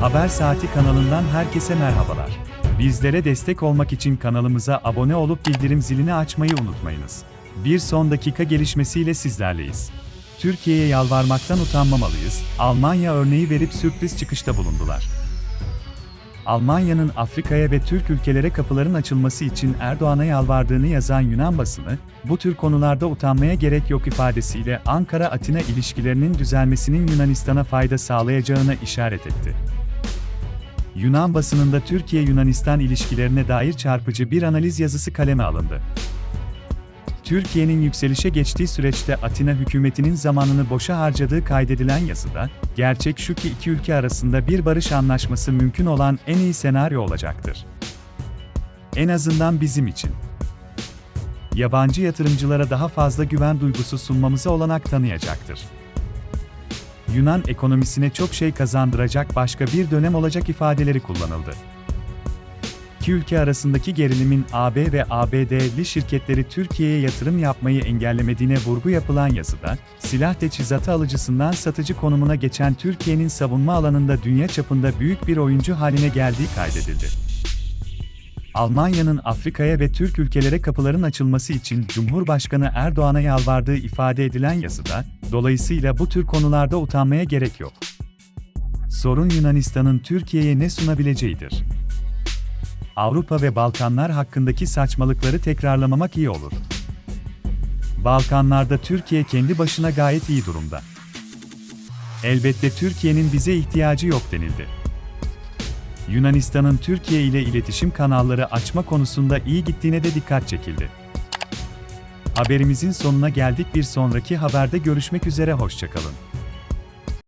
Haber Saati kanalından herkese merhabalar. Bizlere destek olmak için kanalımıza abone olup bildirim zilini açmayı unutmayınız. Bir son dakika gelişmesiyle sizlerleyiz. Türkiye'ye yalvarmaktan utanmamalıyız, Almanya örneği verip sürpriz çıkışta bulundular. Almanya'nın Afrika'ya ve Türk ülkelere kapıların açılması için Erdoğan'a yalvardığını yazan Yunan basını, bu tür konularda utanmaya gerek yok ifadesiyle Ankara-Atina ilişkilerinin düzelmesinin Yunanistan'a fayda sağlayacağına işaret etti. Yunan basınında Türkiye-Yunanistan ilişkilerine dair çarpıcı bir analiz yazısı kaleme alındı. Türkiye'nin yükselişe geçtiği süreçte Atina hükümetinin zamanını boşa harcadığı kaydedilen yazıda, gerçek şu ki iki ülke arasında bir barış anlaşması mümkün olan en iyi senaryo olacaktır. En azından bizim için. Yabancı yatırımcılara daha fazla güven duygusu sunmamıza olanak tanıyacaktır. Yunan ekonomisine çok şey kazandıracak başka bir dönem olacak ifadeleri kullanıldı. İki ülke arasındaki gerilimin AB ve ABD'li şirketleri Türkiye'ye yatırım yapmayı engellemediğine vurgu yapılan yazıda, silah teçhizatı alıcısından satıcı konumuna geçen Türkiye'nin savunma alanında dünya çapında büyük bir oyuncu haline geldiği kaydedildi. Almanya'nın Afrika'ya ve Türk ülkelere kapıların açılması için Cumhurbaşkanı Erdoğan'a yalvardığı ifade edilen yazıda, dolayısıyla bu tür konularda utanmaya gerek yok. Sorun Yunanistan'ın Türkiye'ye ne sunabileceğidir. Avrupa ve Balkanlar hakkındaki saçmalıkları tekrarlamamak iyi olur. Balkanlarda Türkiye kendi başına gayet iyi durumda. Elbette Türkiye'nin bize ihtiyacı yok denildi. Yunanistan'ın Türkiye ile iletişim kanalları açma konusunda iyi gittiğine de dikkat çekildi. Haberimizin sonuna geldik bir sonraki haberde görüşmek üzere hoşçakalın.